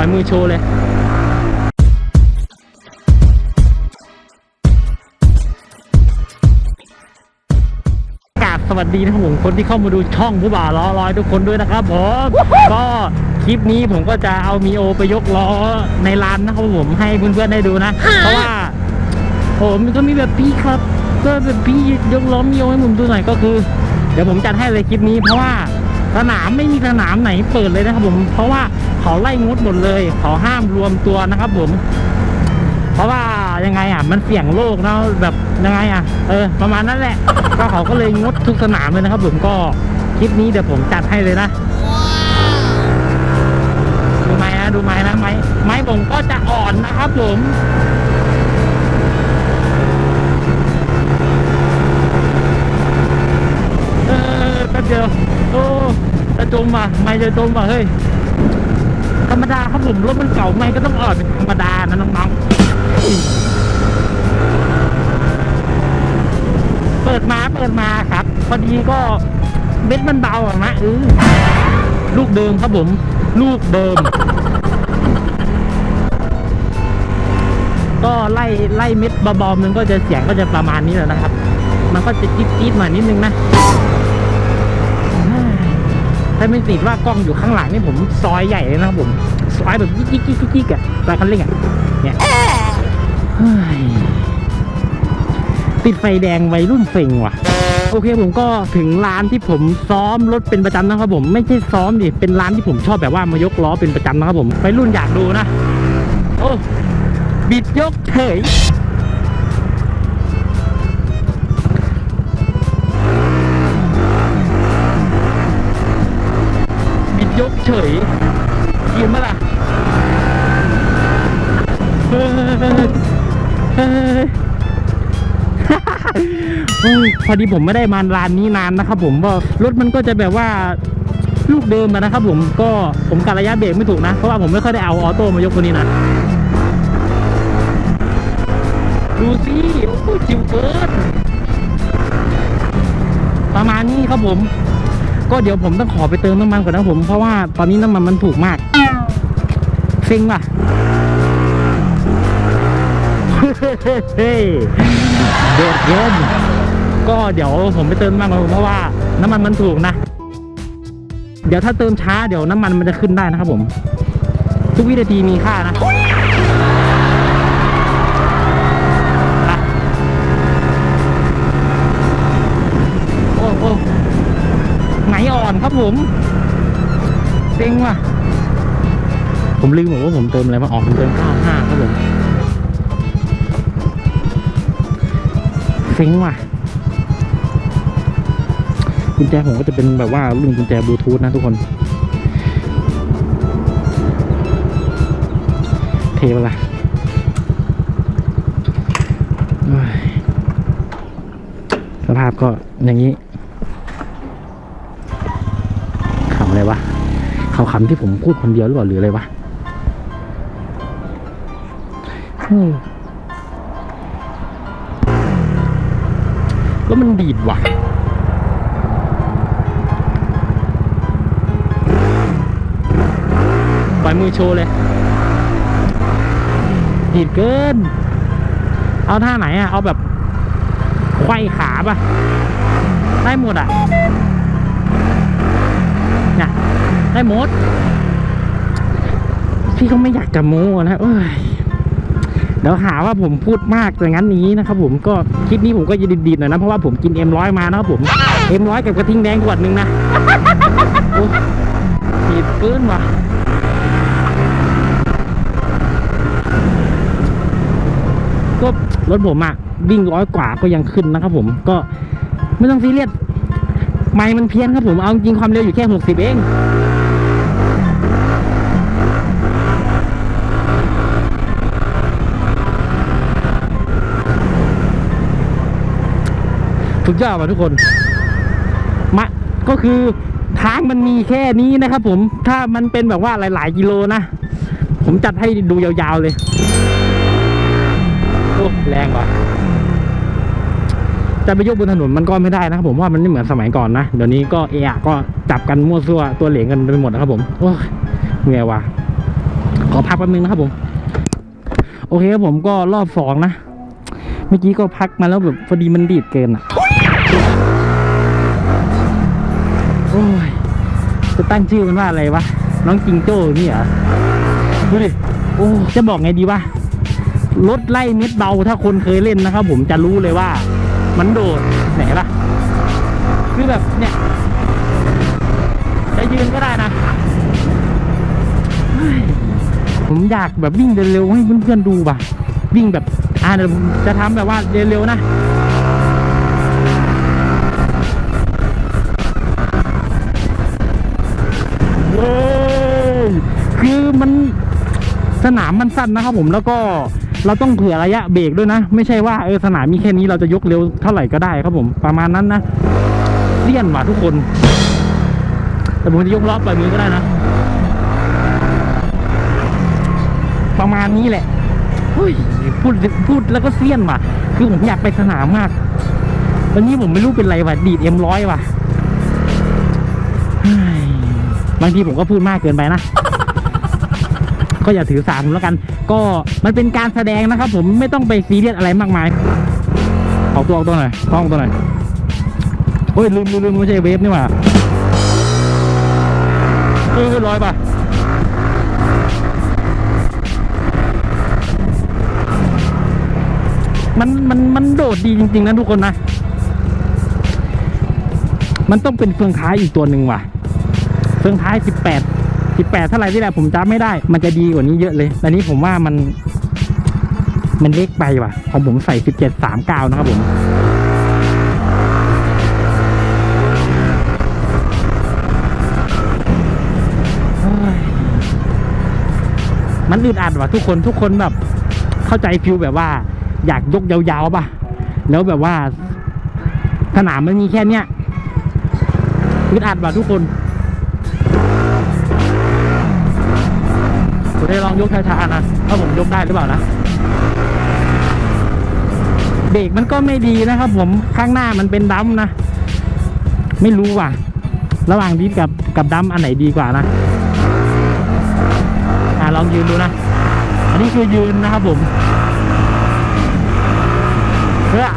ล่อยมือโชว์เลยกราบสวัสดีนะครับผมคนที่เข้ามาดูช่องผู้บ่าวล้อร้อยทุกคนด้วยนะครับผมก็คลิปนี้ผมก็จะเอามีโอไปยกล้อในร้านนะครับผมให้เพื่อนๆได้ดูนะ เพราะว่า ผมก็มีแบบพี่ครับ ก็แบบพี่ยกล้อมีโอให้ผมดูหน่อยก็คือ เดี๋ยวผมจัดให้เลยคลิปนี้เพราะว่าสนามไม่มีสนามไหนเปิดเลยนะครับผมเพราะว่า เขาไล่งดหมดเลยเขาห้ามรวมตัวนะครับผม เพราะว่ายังไงอะ มันเสี่ยงโลกเนาะแบบยังไงอะ เออ ประมาณนั้นแหละ ก็เขาก็เลยงดทุกสนามเลยนะครับผมก็คลิปนี้เดี๋ยวผมจัดให้เลยนะดูไม้นะดูไม้นะไม้ไม้ผมก็จะอ่อนนะครับผมเออแป๊บเดียวโอ้จะจมว่ะไม่จะจมว่ะเฮ้ย ธรรมดาครับผมรถมันเก่าไม่ก็ต้องอ่อนเป็นธรรมดานะน้องๆ เปิดมาเปิดมาครับ พอดีก็เม็ดมันเบาอะนะเออลูกเดิมครับผม ลูกเดิม ก็ไล่ไล่เม็ดบาๆมันก็จะเสียงก็จะประมาณนี้แหละนะครับ มันก็จะจี๊ดจี๊ดๆหน่อยนิดนึงนะ ถ้าไม่ติดว่ากล้องอยู่ข้างหลังนี่ผมซอยใหญ่เลยนะครับผม ซอยแบบยิกยิกยิกยิกยิกอะซอยคันเร่งอะเนี่ยเฮ้ยติดไฟแดงวัยรุ่นเซ็งว่ะ โอเคผมก็ถึงร้านที่ผมซ้อมรถเป็นประจำนะครับผม ไม่ใช่ซ้อมดิ เป็นร้านที่ผมชอบแบบว่ามายกล้อเป็นประจำนะครับผมวัยรุ่นอยากดูนะ โอ้บิดยกเฉย บิดยเฉยยืนมาล่ะเฮ้ยเฮ้ยพอดีผมไม่ได้มาร้านนี้นานนะครับ ผมก็รถมันก็จะแบบว่าลูกเดิมนะครับ ผมก็ผมการระยะเบรกไม่ถูกนะ เพราะว่าผมไม่ค่อยได้เอาออโต้มายกตัวนี้นะดูสิโอ้จิ๋วเกินประมาณนี้ครับผม ก็เดี๋ยวผมต้องขอไปเติมน้ำมันก่อนนะผมเพราะว่าตอนนี้น้ำมันมันถูกมากเซ็งว่ะเฮ้ยเดือดเกินก็เดี๋ยวผมไปเติมน้ำมันก่อนเพราะว่าน้ำมันมันถูกนะเดี๋ยวถ้าเติมช้าเดี๋ยวน้ำมันมันจะขึ้นได้นะครับผม ทุกวินาทีมีค่านะ อ่อนครับผมเซ็งว่ะ ผมลืมบอกว่าผมเติมอะไรมาออกผมเติม95ครับผมเซ็งว่ะกุญแจผมก็จะเป็นแบบว่ารุ่นกุญแจบลูทูธนะทุกคน เทไปละโอ้ยสภาพก็อย่างนี้ เขาขำที่ผมพูดคนเดียวหรือเปล่าหรืออะไรวะแล้วมันดีดว่ะปล่อยมือโชว์เลย ดีดเกิน เอาท่าไหนอะ เอาแบบไขว้ขาป่ะ ได้หมดอะเนี่ย ได้หมด พี่ก็ไม่อยากจะโม้นะเอ้ยเดี๋ยวหาว่าผมพูดมากอย่างนั้นนี้นะครับผมก็คลิปนี้ผมก็จะดีดๆหน่อยนะ เพราะว่าผมกินเอ็มร้อยมานะครับผมเอ็มร้อยกับกระทิงแดงขวดหนึ่งนะโอ้ดีดเกินว่ะก็รถผมอะวิ่งร้อยกว่าก็ยังขึ้นนะครับผมก็ไม่ต้องซีเรียสไม่มันเพี้ยนครับผมเอาจริงความเร็วอยู่แค่หกสิบเอง สุดยอดว่ะทุกคนมาก็คือทางมันมีแค่นี้นะครับผมถ้ามันเป็นแบบว่าหลาย ๆ กิโลนะ ผมจัดให้ดูยาว ๆ เลย โอ้แรงว่ะจะไปยกบนถนนมันก็ไม่ได้นะครับผมว่ามันไม่เหมือนสมัยก่อนนะเดี๋ยวนี้ก็เอะก็จับกันมั่วซั่วตัวเหลงกันไปหมดนะครับผมโอ้ยเหนื่อยว่ะขอพักแป๊บนึงนะครับผม โอเคครับผมก็รอบสองนะ เมื่อกี้ก็พักมาแล้วแบบพอดีมันดีดเกินอะ จะตั้งชื่อมันว่าอะไรวะ น้องจิงโจ้นี่เหรอ ดูดิ โอ้ จะบอกไงดีวะ รถไล่เม็ดเบาถ้าคนเคยเล่นนะครับผมจะรู้เลยว่า มันโดดไหนปะคือแบบเนี่ย จะยืนก็ได้นะ ผมอยากแบบวิ่งเร็วๆให้เพื่อนๆดูป่ะ วิ่งแบบอ่าจะทำแบบว่าเร็วๆนะ มันสนามมันสั้นนะครับผมแล้วก็เราต้องเผื่อระยะเบรกด้วยนะ ไม่ใช่ว่าเออสนามมีแค่นี้เราจะยกเร็วเท่าไหร่ก็ได้ครับผมประมาณนั้นนะเลี่ยนว่ะทุกคน แต่ผมจะยกล้อแบบนี้ก็ได้นะ ประมาณนี้แหละพูดพูดแล้วก็เสี้ยนว่ะ คือผมอยากไปสนามมากวันนี้ผมไม่รู้เป็นไรว่ะดีดเอ็มร้อยว่ะบางทีผมก็พูดมากเกินไปนะ ก็อย่าถือสาผมแล้วกัน ก็มันเป็นการแสดงนะครับ ผมไม่ต้องไปซีเรียสอะไรมากมายออกตัวออกตัวหน่อยออกตัวหน่อยโอ้ยลืมลืมลืมไม่ใช่เวฟนี่หว่าเออร้อยป่ะมันมันมันโดดดีจริง ๆ นะทุกคนนะ มันต้องเป็นเฟืองท้ายอีกตัวหนึ่งว่ะ เฟืองท้ายสิ บแปดสิบแปดเท่าไหร่ที่แหละผมจำไม่ได้ มันจะดีกว่านี้เยอะเลยแต่นี้ผมว่ามัน มันเล็กไปว่ะ ของผมใส่สิบเจ็ดสามเก้านะครับผมมันอึดอัดว่ะทุกคนทุกคนแบบ เข้าใจฟิลแบบว่า อยากยกยาวๆป่ะ แล้วแบบว่าสนามมันมีแค่เนี้ยอึดอัดว่ะทุกคน ได้ลองยกช้าๆนะว่าผมยกได้หรือเปล่านะเบรกมันก็ไม่ดีนะครับผมข้างหน้ามันเป็นดัมนะ ไม่รู้ว่ะ ระหว่างดิสกับกับดัมอันไหนดีกว่านะอ่าลองยืนดูนะ อันนี้คือยืนนะครับผมเฮ้ย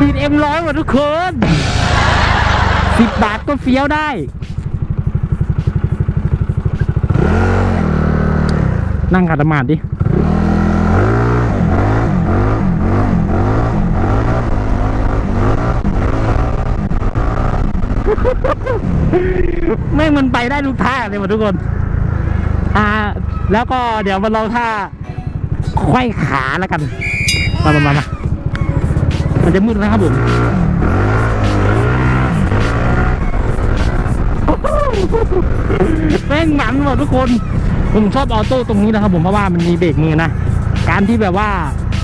ดีดเอ็มร้อยหมดทุกคนสิบบาทก็เฟี้ยวได้ นั่งขัดสมาธิดิแม่งมันไปได้ทุกท่าเลยหมดทุกคน อ่า แล้วก็เดี๋ยวมาลองท่าไขว้ขาแล้วกันมามามามามันจะมืดนะครับผมแม่งหมันว่ะทุกคน ผมชอบออโต้ตรงนี้นะครับผมเพราะว่ามันมีเบรกมือนะ การที่แบบว่า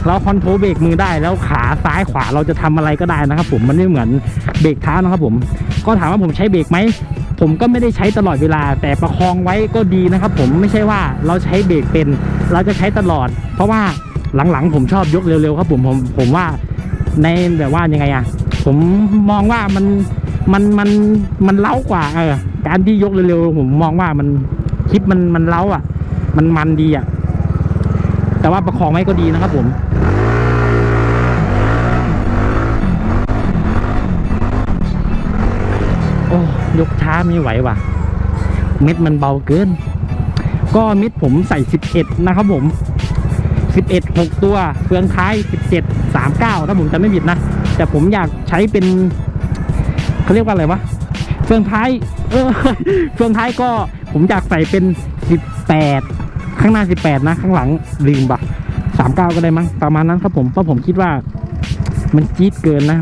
เราคอนโทรลเบรกมือได้แล้วขาซ้ายขวาเราจะทำอะไรก็ได้นะครับ ผมมันไม่เหมือนเบรกเท้านะครับ ผมก็ถามว่าผมใช้เบรกไหมผมก็ไม่ได้ใช้ตลอดเวลา แต่ประคองไว้ก็ดีนะครับ ผมไม่ใช่ว่าเราใช้เบรกเป็น เราจะใช้ตลอด เพราะว่าหลังๆ ผมชอบยกเร็วๆครับ ผมผมผมว่าในแบบว่ายังไงอะผมมองว่ามันมันมันมันเล้ากว่าเออการที่ยกเร็วๆผมมองว่ามัน คลิปมันมันเล้าอะ มันมันดีอะ แต่ว่าประคองไว้ก็ดีนะครับผมโอ้ยกช้าไม่ไหวว่ะ เม็ดมันเบาเกิน ก็เม็ดผมใส่ 11 นะครับผม 11 6 ตัวเฟืองท้าย 17 39 ถ้าผมจะไม่ผิดนะ แต่ผมอยากใช้เป็นเขาเรียกว่าอะไรวะ เฟืองท้าย เออ เฟืองท้ายก็ ผมอยากใส่เป็น 18 ข้างหน้า 18 นะ ข้างหลังลืมบะ39 ก็ได้มั้งประมาณนั้นครับผมเพราะผมคิดว่ามันจี๊ดเกินนะ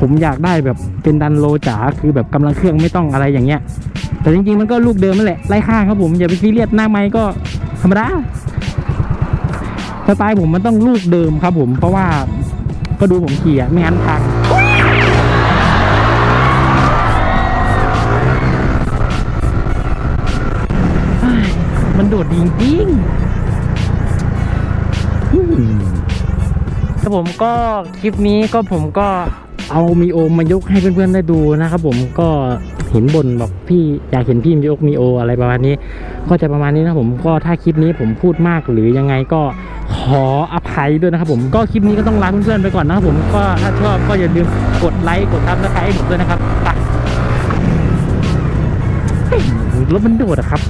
ผมอยากได้แบบเป็นดันโลจ๋าคือแบบกำลังเครื่องไม่ต้องอะไรอย่างเงี้ย แต่จริงๆมันก็ลูกเดิมนั่นแหละไล่ข้างครับผมอย่าไปซีเรียสหน้าไม้ก็ธรรมดาสไตล์ผมมันต้องลูกเดิมครับผมเพราะว่าก็ดูผมขี่อะไม่งั้นพัง โดดดีจริงๆครับผมก็คลิปนี้ก็ผมก็เอามีโอมายกให้เพื่อนๆได้ดูนะครับผมก็เห็นบนบอกพี่อยากเห็นพี่ยกมีโออะไรประมาณนี้ ก็จะประมาณนี้นะผมก็ถ้าคลิปนี้ผมพูดมากหรือยังไงก็ขออภัยด้วยนะครับผมก็คลิปนี้ก็ต้องลาเพื่อนๆไปก่อนนะครับผมก็ถ้าชอบก็อย่าลืมกดไลค์กดซับสไครต์ให้ผมด้วยนะครับไปเฮ้ยรถมันโดดอะครับ